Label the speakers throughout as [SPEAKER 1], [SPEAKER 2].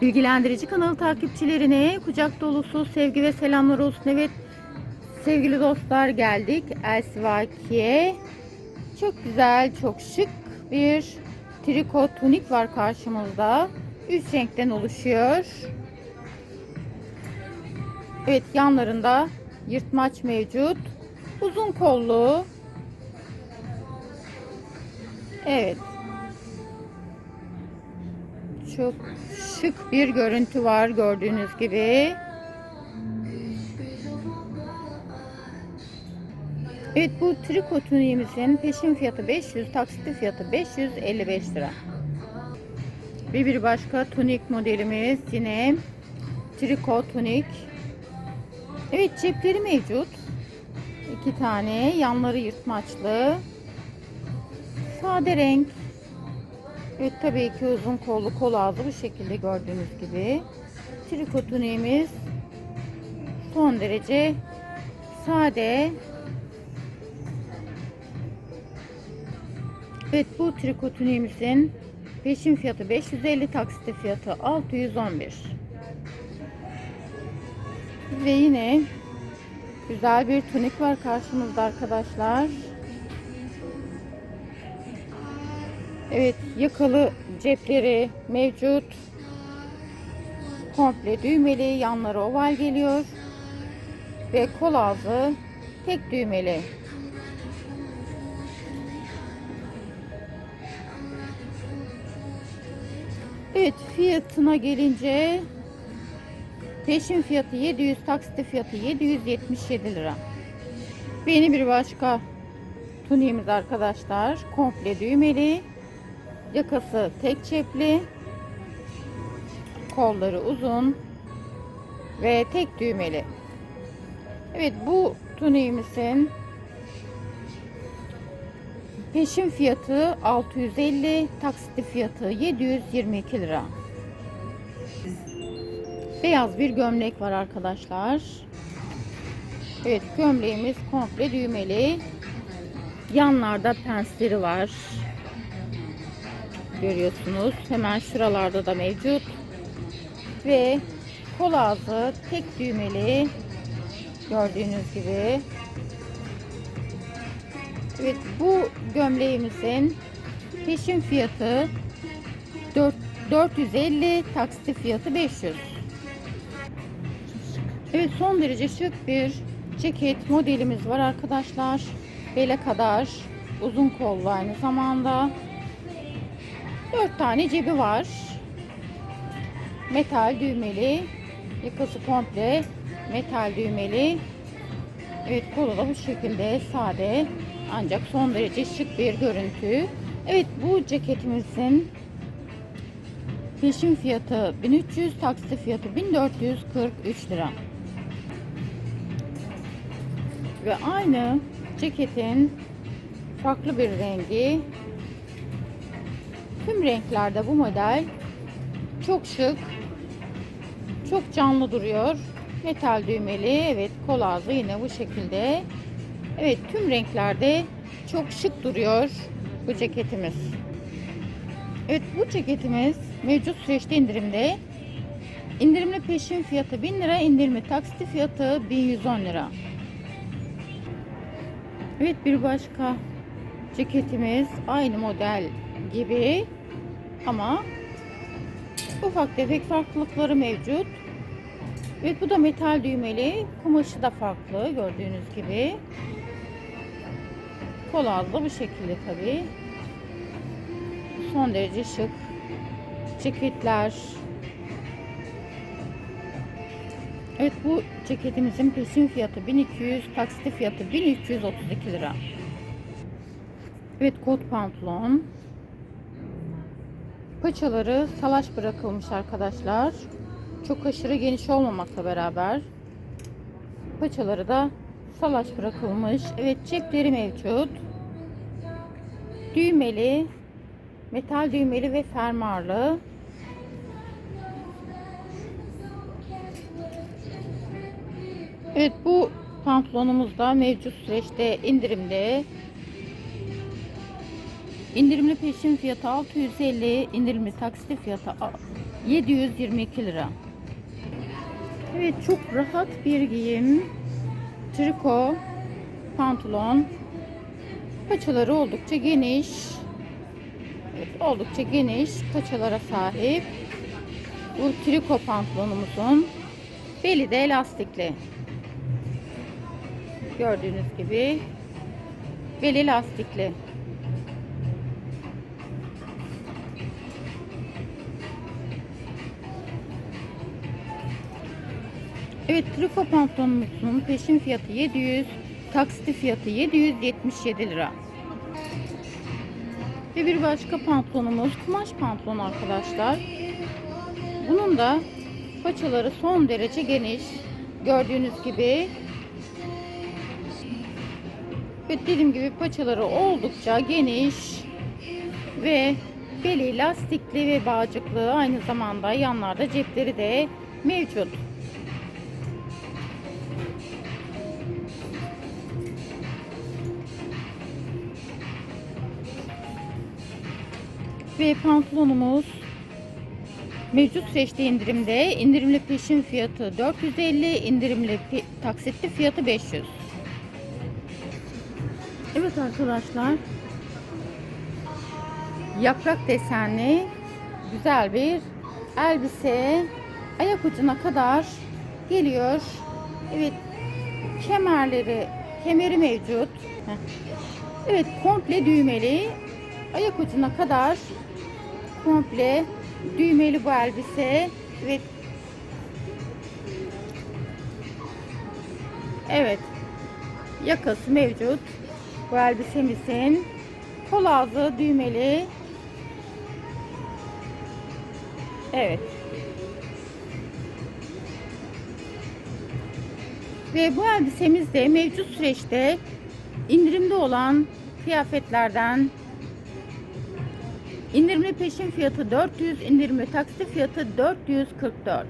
[SPEAKER 1] Bilgilendirici kanal takipçilerine kucak dolusu sevgi ve selamlar olsun. Evet sevgili dostlar geldik Elsivaki'ye. Çok güzel, çok şık bir triko tunik var karşımızda. Üç renkten oluşuyor. Evet yanlarında yırtmaç mevcut. Uzun kollu. Evet. Çok şık bir görüntü var gördüğünüz gibi. Evet bu triko tuniğimizin peşin fiyatı 500, taksitli fiyatı 555 lira. Ve bir başka tunik modelimiz yine triko tunik. Evet cepleri mevcut. İki tane yanları yırtmaçlı. Sade renk. Evet tabii ki uzun kollu kol ağzı bu şekilde gördüğünüz gibi. Triko tuniğimiz son derece sade. Evet bu triko tuniğimizin peşin fiyatı 550 taksitli fiyatı 611. Ve yine güzel bir tunik var karşımızda arkadaşlar. Evet yakalı cepleri mevcut. Komple düğmeli yanları oval geliyor. Ve kol ağzı tek düğmeli. Evet fiyatına gelince peşin fiyatı 700 taksitli fiyatı 777 lira. Yeni bir başka tuniğimiz arkadaşlar. Komple düğmeli. Yakası tek cepli. Kolları uzun. Ve tek düğmeli. Evet bu tuniğimizin peşin fiyatı 650, taksitli fiyatı 722 lira. Beyaz bir gömlek var arkadaşlar. Evet gömleğimiz komple düğmeli. Yanlarda pensleri var. Görüyorsunuz. Hemen şuralarda da mevcut. Ve kol ağzı tek düğmeli. Gördüğünüz gibi. Evet bu gömleğimizin peşin fiyatı 4, 450 taksitli fiyatı 500. Evet son derece şık bir ceket modelimiz var arkadaşlar. Bele kadar uzun kollu aynı zamanda. 4 tane cebi var. Metal düğmeli. Yakası komple metal düğmeli. Evet kolu da bu şekilde sade ancak son derece şık bir görüntü. Evet bu ceketimizin peşin fiyatı 1300, taksi fiyatı 1443 lira. Ve aynı ceketin farklı bir rengi. Tüm renklerde bu model çok şık, çok canlı duruyor. Metal düğmeli, evet kol ağzı yine bu şekilde. Evet tüm renklerde çok şık duruyor bu ceketimiz. Evet bu ceketimiz mevcut süreçte indirimde. İndirimli peşin fiyatı 1000 lira, indirimli taksitli fiyatı 1110 lira. Evet bir başka ceketimiz aynı model gibi ama ufak tefek farklılıkları mevcut. Evet bu da metal düğmeli. Kumaşı da farklı gördüğünüz gibi. Kol ağzı bu şekilde tabi. Son derece şık. Ceketler. Evet bu ceketimizin peşin fiyatı 1200, taksitli fiyatı 1332 lira. Evet kot pantolon. Paçaları salaş bırakılmış arkadaşlar. Çok aşırı geniş olmamakla beraber paçaları da salaş bırakılmış. Evet cepleri mevcut. Düğmeli, metal düğmeli ve fermuarlı. Evet bu pantolonumuz da mevcut süreçte indirimde. İndirimli peşin fiyatı 650, indirimli taksitli fiyatı 722 lira. Evet çok rahat bir giyim. Triko pantolon. Paçaları oldukça geniş. Evet, oldukça geniş paçalara sahip. Bu triko pantolonumuzun beli de elastikli. Gördüğünüz gibi beli lastikli. Evet triko pantolonumuzun peşin fiyatı 700, taksiti fiyatı 777 lira. Ve bir başka pantolonumuz kumaş pantolon arkadaşlar. Bunun da paçaları son derece geniş. Gördüğünüz gibi. Ve dediğim gibi paçaları oldukça geniş. Ve beli lastikli ve bağcıklı. Aynı zamanda yanlarda cepleri de mevcut. Ve pantolonumuz mevcut seçtiği indirimde. İndirimli peşin fiyatı 450 indirimli taksitli fiyatı 500 Evet arkadaşlar. Yaprak desenli güzel bir elbise ayak ucuna kadar geliyor. Evet kemerleri kemeri mevcut. Evet komple düğmeli ayak ucuna kadar komple düğmeli bu elbise ve evet yakası mevcut. Bu elbisemizin kol ağzı düğmeli. Evet. Ve bu elbisemiz de mevcut süreçte indirimde olan kıyafetlerden İndirimli peşin fiyatı 400, indirimli taksi fiyatı 444.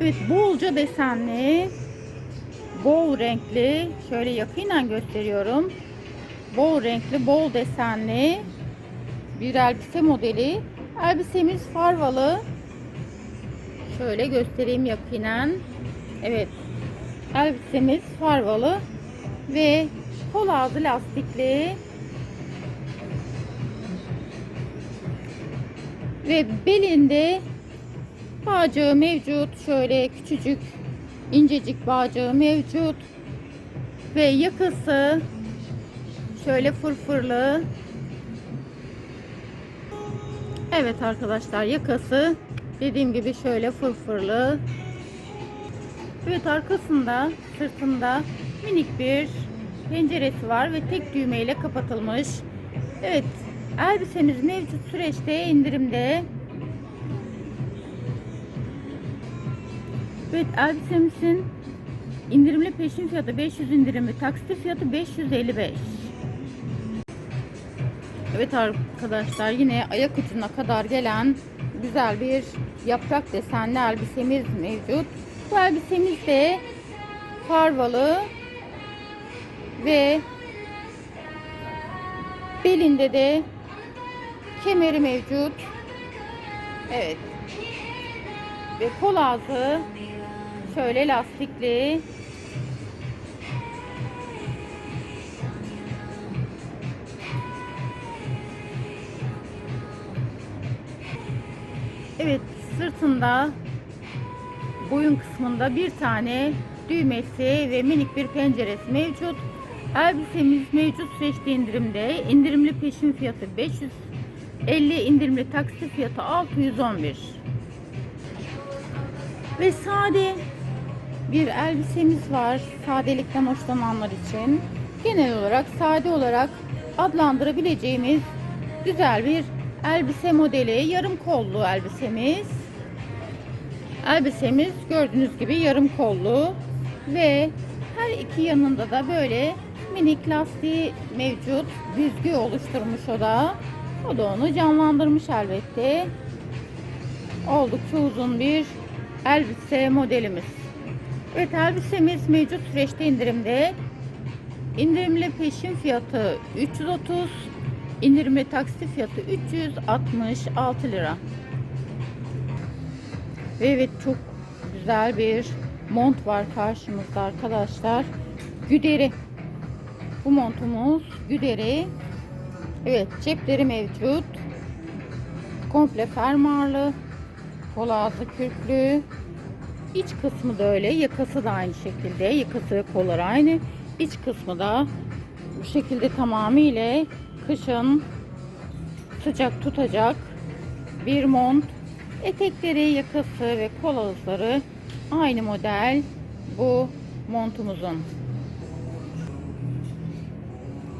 [SPEAKER 1] Evet, bolca desenli, bol renkli, şöyle yakından gösteriyorum. Bol renkli, bol desenli bir elbise modeli. Elbisemiz farvalı. Şöyle göstereyim yakinen. Evet. Elbisemiz farvalı ve kol ağzı lastikli. Ve belinde bağcığı mevcut. Şöyle küçücük incecik bağcığı mevcut. Ve yakası şöyle fırfırlı. Evet arkadaşlar yakası dediğim gibi şöyle fırfırlı. Evet arkasında sırtında minik bir penceresi var ve tek düğmeyle kapatılmış. Evet elbisemiz mevcut süreçte indirimde. Evet elbisemizin indirimli peşin fiyatı 500 indirimli taksit fiyatı 555. Evet arkadaşlar yine ayak ucuna kadar gelen güzel bir yaprak desenli elbisemiz mevcut. Bu elbisemiz de farvalı ve belinde de kemeri mevcut. Evet. Ve kol ağzı şöyle lastikli. Evet, sırtında boyun kısmında bir tane düğmesi ve minik bir penceresi mevcut. Elbisemiz mevcut süreçte indirimde. İndirimli peşin fiyatı 550, indirimli taksi fiyatı 611. Ve sade bir elbisemiz var. Sadelikten hoşlananlar için. Genel olarak sade olarak adlandırabileceğimiz güzel bir elbise modeli. Yarım kollu elbisemiz. Elbisemiz gördüğünüz gibi yarım kollu ve her iki yanında da böyle minik lastiği mevcut. Büzgü oluşturmuş o da. O da onu canlandırmış elbette. Oldukça uzun bir elbise modelimiz. Evet elbisemiz mevcut süreçte indirimde. İndirimli peşin fiyatı 330, İndirimli taksi fiyatı 366 lira. Ve evet çok güzel bir mont var karşımızda arkadaşlar. Güderi. Bu montumuz güderi. Evet cepleri mevcut. Komple fermuarlı. Kol kürklü. İç kısmı da öyle. Yakası da aynı şekilde. Yakası ve kolları aynı. İç kısmı da bu şekilde tamamıyla kışın sıcak tutacak bir mont. Etekleri, yakası ve kol aynı model bu montumuzun.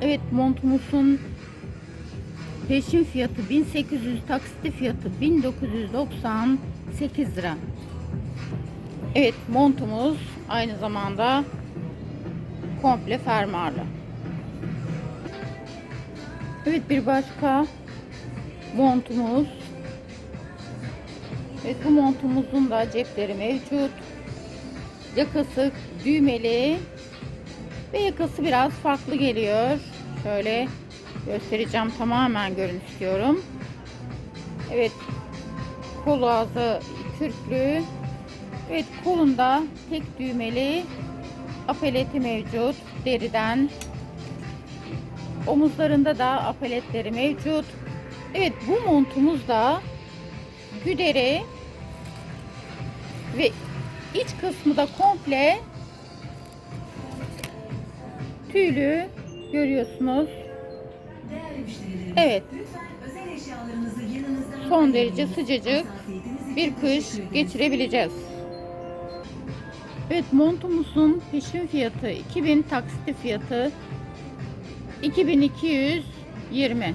[SPEAKER 1] Evet montumuzun peşin fiyatı 1800 taksitli fiyatı 1998 lira. Evet montumuz aynı zamanda komple fermuarlı. Evet bir başka montumuz. Evet bu montumuzun da cepleri mevcut. Yakası düğmeli ve yakası biraz farklı geliyor. Şöyle göstereceğim tamamen görün istiyorum. Evet kol ağzı kürklü. Evet kolunda tek düğmeli apeleti mevcut deriden. Omuzlarında da apeletleri mevcut. Evet bu montumuz da güderi ve iç kısmı da komple tüylü görüyorsunuz. Evet son derece sıcacık bir kış geçirebileceğiz. Evet montumuzun peşin fiyatı 2000 taksitli fiyatı 2220.